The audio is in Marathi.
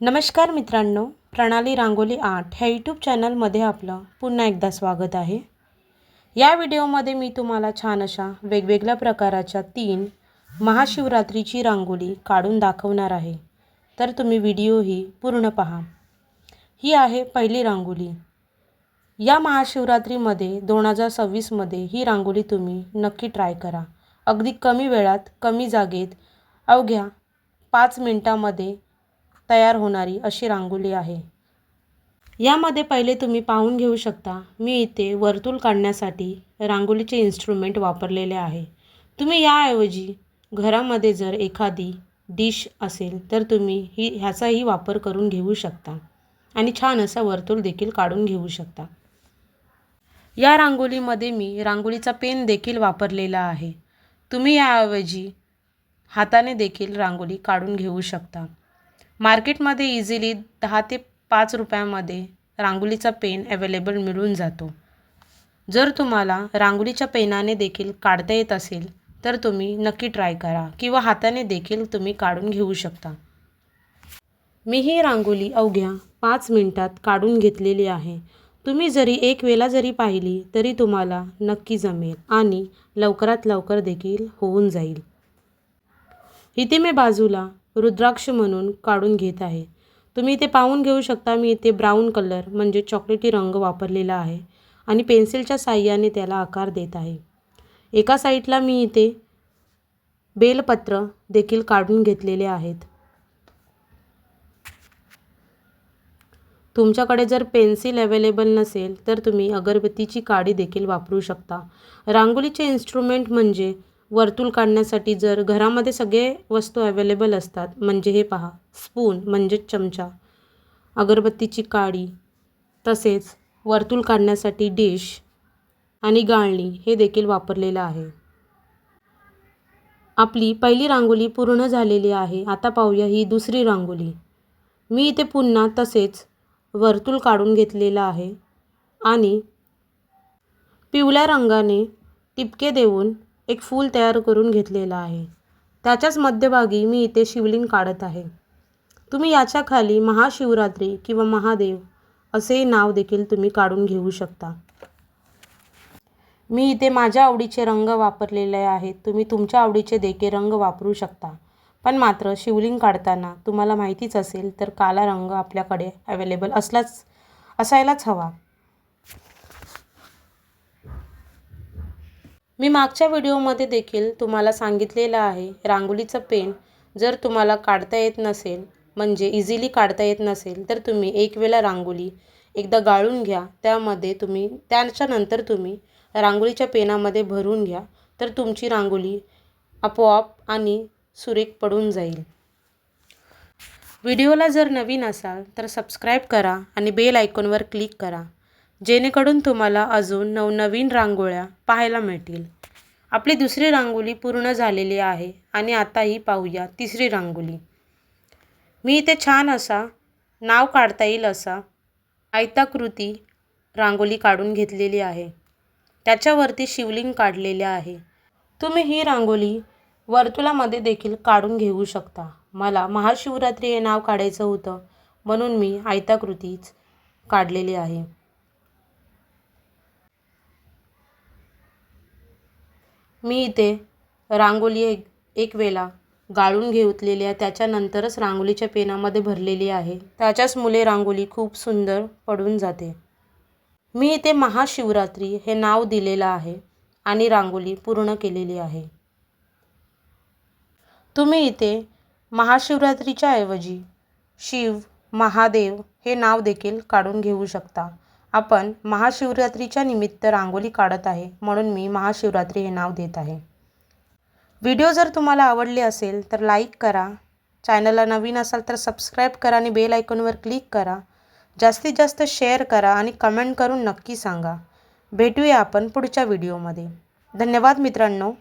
नमस्कार मित्रांनो प्रणाली रांगोली आर्ट ह्या यूट्यूब चॅनलमध्ये आपलं पुन्हा एकदा स्वागत आहे. या व्हिडिओमध्ये मी तुम्हाला छान अशा वेगवेगळ्या प्रकाराच्या तीन महाशिवरात्रीची रांगोळी काढून दाखवणार आहे. तर तुम्ही व्हिडिओ ही पूर्ण पहा. ही आहे पहिली रांगोळी या महाशिवरात्रीमध्ये दोन हजार सव्वीसमध्ये ही रांगोळी तुम्ही नक्की ट्राय करा. अगदी कमी वेळात कमी जागेत अवघ्या पाच मिनटामध्ये तयार होणारी अशी रांगोळी आहे. यामध्ये पहिले तुम्ही पाहून घेऊ शकता मी इथे वर्तुळ काढण्यासाठी रांगोळीचे इन्स्ट्रुमेंट वापरलेले आहे. तुम्ही याऐवजी घरामध्ये जर एखादी डिश असेल तर तुम्ही ही ह्याचाही वापर करून घेऊ शकता. आणि छान असा वर्तुळ देखील काढून घेऊ शकता. या रांगोळीमध्ये मी रांगोळीचा पेन देखील वापरलेला आहे. तुम्ही याऐवजी हाताने देखील रांगोळी काढून घेऊ शकता. मार्केटमध्ये इझिली दहा ते पाच रुपयामध्ये रांगोळीचा पेन अवेलेबल मिळून जातो. जर तुम्हाला रांगोळीच्या पेनाने देखील काढता येत असेल तर तुम्ही नक्की ट्राय करा किंवा हाताने देखील तुम्ही काढून घेऊ शकता. मी ही रांगोळी अवघ्या पाच मिनटात काढून घेतलेली आहे. तुम्ही जरी एक वेळा जरी पाहिली तरी तुम्हाला नक्की जमेल आणि लवकरात लवकर देखील होऊन जाईल. इथे मी बाजूला रुद्राक्ष म्हणून काढून घेत आहे. तुम्ही इथे पाहून घेऊ शकता मी इथे ब्राऊन कलर म्हणजे चॉकलेटी रंग वापरलेला आहे आणि पेन्सिलच्या साह्याने त्याला आकार देत आहे. एका साईडला मी इथे बेलपत्र देखील काढून घेतलेले आहेत. तुमच्याकडे जर पेन्सिल अवेलेबल नसेल तर तुम्ही अगरबत्तीची काडी देखील वापरू शकता. रांगोळीचे इन्स्ट्रुमेंट म्हणजे वर्तुळ काढण्यासाठी जर घरामध्ये सगळे वस्तू अवेलेबल असतात म्हणजे हे पहा स्पून म्हणजेच चमचा अगरबत्तीची काडी तसेच वर्तुळ काढण्यासाठी डिश आणि गाळणी हे देखील वापरलेलं आहे. आपली पहिली रांगोळी पूर्ण झालेली आहे. आता पाहूया ही दुसरी रांगोळी. मी इथे पुन्हा तसेच वर्तुळ काढून घेतलेलं आहे आणि पिवळ्या रंगाने टिपके देऊन एक फूल तयार करून घेतलेलं आहे. त्याच्याच मध्यभागी मी इथे शिवलिंग काढत आहे. तुम्ही याच्या खाली महाशिवरात्री किंवा महादेव असे नाव देखील तुम्ही काढून घेऊ शकता. मी इथे माझ्या आवडीचे रंग वापरलेले आहेत. तुम्ही तुमच्या आवडीचे देखील रंग वापरू शकता. पण मात्र शिवलिंग काढताना तुम्हाला माहितीच असेल तर काला रंग आपल्याकडे अवेलेबल असलाच असायलाच हवा. मी मागच्या व्हिडिओमध्ये देखील तुम्हाला सांगितलेलं आहे रांगोळीचं पेन जर तुम्हाला काढता येत नसेल म्हणजे इझिली काढता येत नसेल तर तुम्ही एक वेळा रांगोळी एकदा गाळून घ्या. त्यामध्ये तुम्ही त्याच्यानंतर तुम्ही रांगोळीच्या पेनामध्ये भरून घ्या तर तुमची रांगोळी आपोआप आणि सुरेख पडून जाईल. व्हिडिओला जर नवीन असाल तर सबस्क्राईब करा आणि बेल आयकॉनवर क्लिक करा. जेणेकरून तुम्हाला अजून नवनवीन रांगोळ्या पाहायला मिळतील. आपली दुसरी रांगोळी पूर्ण झालेली आहे आणि आता ही पाहूया तिसरी रांगोळी मी इथे छान असा नाव काढता येईल असा आयताकृती रांगोळी काढून घेतलेली आहे. त्याच्यावरती शिवलिंग काढलेले आहे. तुम्ही ही रांगोळी वर्तुळामध्ये देखील काढून घेऊ शकता. मला महाशिवरात्री हे नाव काढायचं होतं म्हणून मी आयताकृतीच काढलेली आहे. मी इथे रांगोळी एक एक वेळा गाळून घेतलेली आहे त्याच्यानंतरच रांगोळीच्या पेनामध्ये भरलेली आहे. त्याच्याच मुले रांगोळी खूप सुंदर पडून जाते. मी इथे महाशिवरात्री हे नाव दिलेलं आहे आणि रांगोळी पूर्ण केलेली आहे. तुम्ही इथे महाशिवरात्रीच्या ऐवजी शिव महादेव हे नाव देखील काढून घेऊ शकता. आपण महाशिवरात्रीच्या निमित्त रांगोळी काढत आहे म्हणून मी महाशिवरात्री हे नाव देत आहे. व्हिडिओ जर तुम्हाला आवडले असेल तर लाईक करा. चॅनलला नवीन असाल तर सबस्क्राईब करा आणि बेल आयकॉनवर क्लिक करा. जास्तीत जास्त शेअर करा आणि कमेंट करून नक्की सांगा. भेटूया आपण पुढच्या व्हिडिओमध्ये. धन्यवाद मित्रांनो.